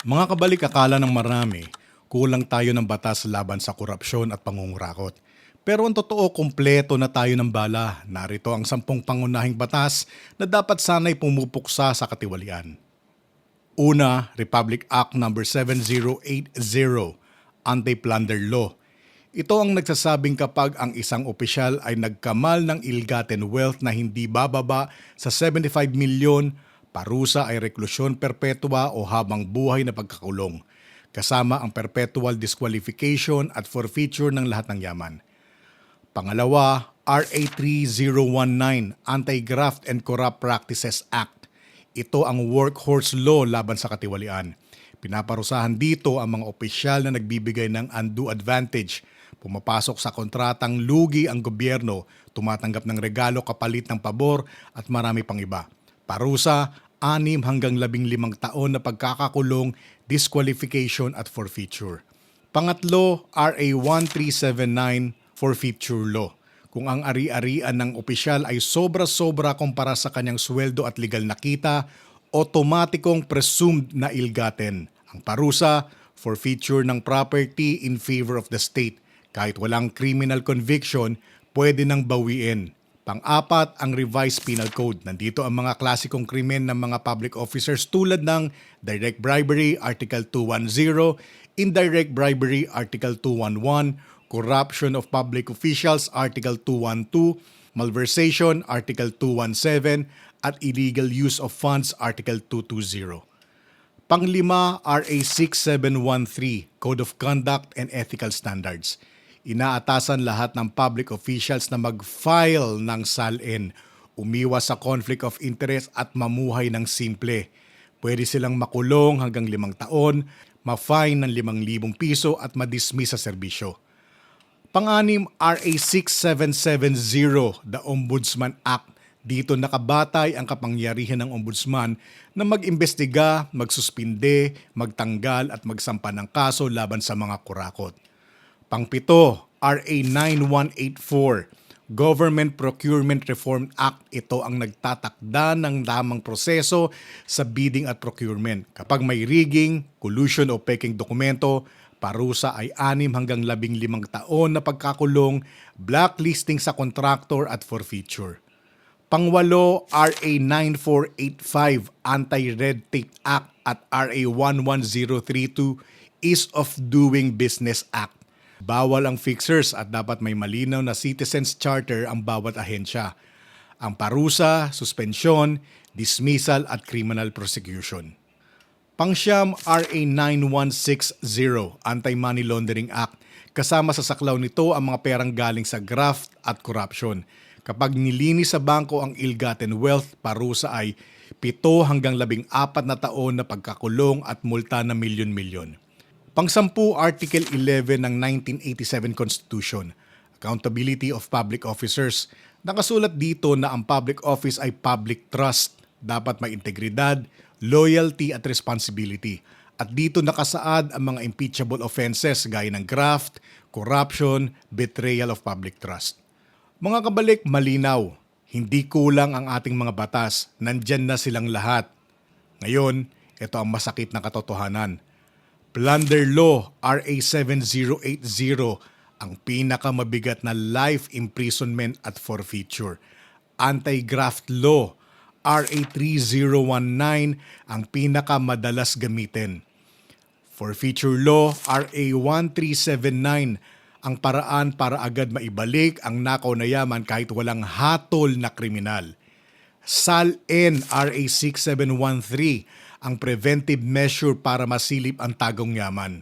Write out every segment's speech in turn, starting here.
Mga kabalik akala ng marami, kulang tayo ng batas laban sa korupsyon at pangungurakot. Pero ang totoo, kumpleto na tayo ng bala. Narito ang sampung pangunahing batas na dapat sana'y pumupuksa sa katiwalian. Una, Republic Act No. 7080, Anti-Plunder Law. Ito ang nagsasabing kapag ang isang opisyal ay nagkamal ng ill-gotten wealth na hindi bababa sa 75 milyon, parusa ay reklusyon perpetua o habang buhay na pagkakulong, kasama ang perpetual disqualification at forfeiture ng lahat ng yaman. Pangalawa, RA 3019, Anti-Graft and Corrupt Practices Act. Ito ang workhorse law laban sa katiwalian. Pinaparusahan dito ang mga opisyal na nagbibigay ng undue advantage. Pumapasok sa kontratang lugi ang gobyerno, tumatanggap ng regalo kapalit ng pabor at marami pang iba. Parusa, anim hanggang labing limang taon na pagkakakulong, disqualification at forfeiture. Pangatlo, RA 1379, Forfeiture Law. Kung ang ari-arian ng opisyal ay sobra-sobra kumpara sa kanyang sweldo at legal na kita, otomatikong presumed na ilgaten. Ang parusa, forfeiture ng property in favor of the state. Kahit walang criminal conviction, pwede nang bawiin. Pang-apat, ang revised penal code. Nandito ang mga klasikong krimen ng mga public officers tulad ng direct bribery, Article 210, indirect bribery, Article 211, corruption of public officials, Article 212, malversation, Article 217, at illegal use of funds, Article 220. Panglima, RA 6713, Code of Conduct and Ethical Standards. Inaatasan lahat ng public officials na mag-file ng SALN, umiwas sa conflict of interest at mamuhay ng simple. Pwede silang makulong hanggang limang taon, ma-fine ng limang libong piso at madismiss sa serbisyo. Panganim, RA 6770, the Ombudsman Act. Dito nakabatay ang kapangyarihan ng ombudsman na mag-imbestiga, magsuspinde, magtanggal at magsampa ng kaso laban sa mga kurakot. Pangpito, RA 9184, Government Procurement Reform Act. Ito ang nagtatakda ng tamang proseso sa bidding at procurement. Kapag may rigging, collusion o peking dokumento, parusa ay anim hanggang labing limang taon na pagkakulong, blacklisting sa contractor at forfeiture. Pangwalo, RA 9485, Anti-Red Tape Act at RA 11032, Ease of Doing Business Act. Bawal ang fixers at dapat may malinaw na citizens charter ang bawat ahensya. Ang parusa, suspensyon, dismissal at criminal prosecution. Pangsyam RA 9160, Anti-Money Laundering Act. Kasama sa saklaw nito ang mga perang galing sa graft at corruption. Kapag nilinis sa bangko ang ill-gotten wealth, parusa ay 7 hanggang 14 na taon na pagkakulong at multa na milyon-milyon. Pangsampu, Article 11 ng 1987 Constitution, Accountability of Public Officers. Nakasulat dito na ang public office ay public trust. Dapat may integridad, loyalty at responsibility. At dito nakasaad ang mga impeachable offenses gaya ng graft, corruption, betrayal of public trust. Mga kabalik, malinaw. Hindi kulang ang ating mga batas. Nandyan na silang lahat. Ngayon, ito ang masakit na katotohanan. Plunder Law RA 7080 ang pinakamabigat na life imprisonment at forfeiture. Anti-graft law RA 3019 ang pinakamadalas gamitin. Forfeiture law RA 1379 ang paraan para agad maibalik ang nakaw na yaman kahit walang hatol na kriminal. SAL-N RA 6713 ang preventive measure para masilip ang tagong yaman.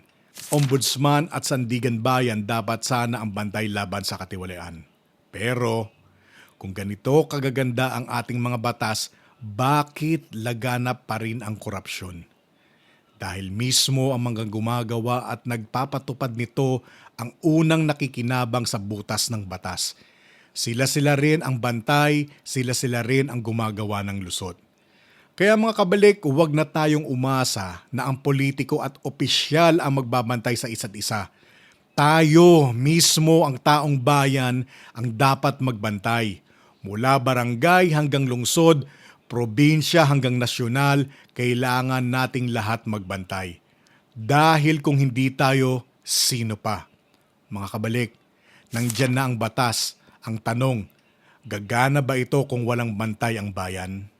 Ombudsman at Sandigan Bayan dapat sana ang bantay laban sa katiwalian. Pero kung ganito kagaganda ang ating mga batas, bakit laganap pa rin ang korupsyon? Dahil mismo ang mga gumagawa at nagpapatupad nito ang unang nakikinabang sa butas ng batas. Sila-sila rin ang bantay, sila-sila rin ang gumagawa ng lusot. Kaya mga kabalik, huwag na tayong umasa na ang politiko at opisyal ang magbabantay sa isa't isa. Tayo mismo ang taong bayan ang dapat magbantay. Mula barangay hanggang lungsod, probinsya hanggang nasyonal, kailangan nating lahat magbantay. Dahil kung hindi tayo, sino pa? Mga kabalik, nandyan na ang batas. Ang tanong, gagana ba ito kung walang bantay ang bayan?